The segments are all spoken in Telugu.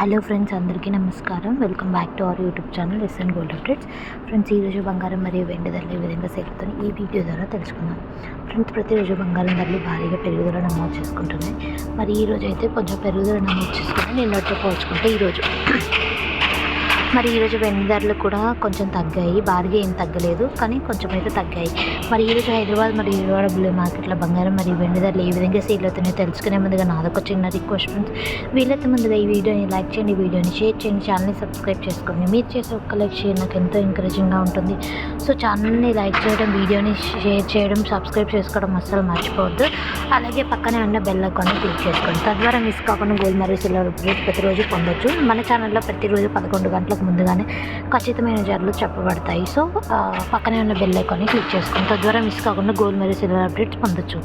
హలో ఫ్రెండ్స్ అందరికీ నమస్కారం. Welcome back to our YouTube channel S N gold updates friends ఈరోజు బంగారం మరియు వెండి ధరలు ఈ విధంగా సేలుతాయి ఈ వీడియో ద్వారా తెలుసుకుందాం. ఫ్రెండ్స్ ప్రతిరోజు బంగారం ధరలు భారీగా పెరుగుదల నమోదు చేసుకుంటున్నాయి. మరి ఈ అయితే కొంచెం పెరుగుదల నమోదు చేసుకుని నిన్నటితో పోల్చుకుంటే ఈరోజు మరి ఈరోజు వెండి ధరలు కూడా కొంచెం తగ్గాయి. భారీగా ఏం తగ్గలేదు కానీ కొంచెం అయితే తగ్గాయి. మరి ఈరోజు హైదరాబాద్ మరియు విజయవాడ బ్లూ మార్కెట్లో బంగారం మరియు వెండి ధరలు ఏ విధంగా సేల్ అవుతున్నాయో తెలుసుకునే ముందుగా నాదొక చిన్న రిక్వెస్ట్ వీళ్ళతో వీలైతే ముందుగా ఈ వీడియోని లైక్ చేయండి ఈ వీడియోని షేర్ చేయండి ఛానల్ని సబ్స్క్రైబ్ చేసుకోండి. మీరు చేసే ఒక్క లైక్ షేర్ నాకు ఎంతో ఎంకరేజింగ్గా ఉంటుంది. సో ఛానల్ని లైక్ చేయడం వీడియోని షేర్ చేయడం సబ్స్క్రైబ్ చేసుకోవడం అస్సలు మర్చిపోవద్దు. అలాగే పక్కనే ఉన్న బెల్ ఐకాన్ని క్లిక్ చేసుకోండి. తద్వారా మిస్ కాకుండా గోల్డ్ మరియు సిల్వర్ ప్రతిరోజు పొందొచ్చు. మన ఛానల్లో ప్రతిరోజు పదకొండు గంటలకు ముందుగానే ఖచ్చితమైన ధరలు చెప్పబడతాయి. సో పక్కనే ఉన్న బెల్ ఐకాన్ని క్లిక్ చేసుకుని తద్వారా మిస్ కాకుండా గోల్డ్ మరియు సిల్వర్ అప్డేట్స్ పొందొచ్చు.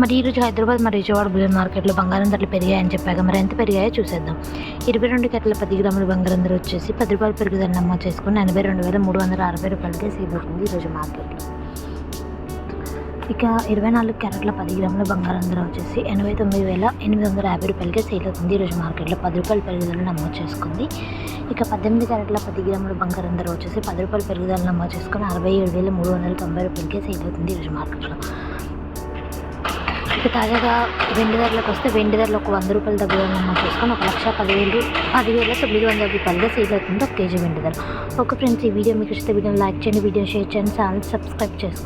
మరి ఈరోజు హైదరాబాద్ మరియు విజయవాడ బుల్లెట్ మార్కెట్లో బంగారం ధరలు పెరిగాయని చెప్పాక మరి ఎంత పెరిగాయో చూసేద్దాం. ఇరవై రెండు గంటల పది గ్రాముల బంగారం ధర వచ్చేసి పది రూపాయలు పెరుగుదల నమోదు చేసుకుని ఎనభై రెండు వేల మూడు వందల అరవై రూపాయలకే సేల్ అవుతుంది ఈరోజు మార్కెట్లో. ఇక ఇరవై నాలుగు క్యారెట్ల పది గ్రాముల బంగారం ధర వచ్చేసి ఎనభై తొమ్మిది వేల ఎనిమిది వందల యాభై రూపాయలకే సేల్ అవుతుంది. ఈరోజు మార్కెట్లో పది రూపాయల పెరుగుదల నమోదు చేసుకుంది. ఇక పద్దెనిమిది క్యారెట్ల పది గ్రాముల బంగారం ధర వచ్చేసి పది రూపాయల పెరుగుదల నమోదు చేసుకుని అరవై ఏడు వేల మూడు వందల తొంభై రూపాయలకే సేల్ అవుతుంది ఈరోజు మార్కెట్లో. ఇక తాజాగా వెండి ధరలకు వస్తే వెండి ధరలు ఒక వంద రూపాయల దగ్గర నమోదు చేసుకొని ఒక లక్ష పదివేలు పదివేల తొమ్మిది వందల రూపాయలుగా సేల్ అవుతుంది ఒక కేజీ వెండి ధర. ఒక ఫ్రెండ్స్ ఈ వీడియో మీకు ఇస్తే వీడియోని లైక్ చేయండి వీడియో షేర్ చేయండి ఛానల్ సబ్స్క్రైబ్ చేసుకోండి.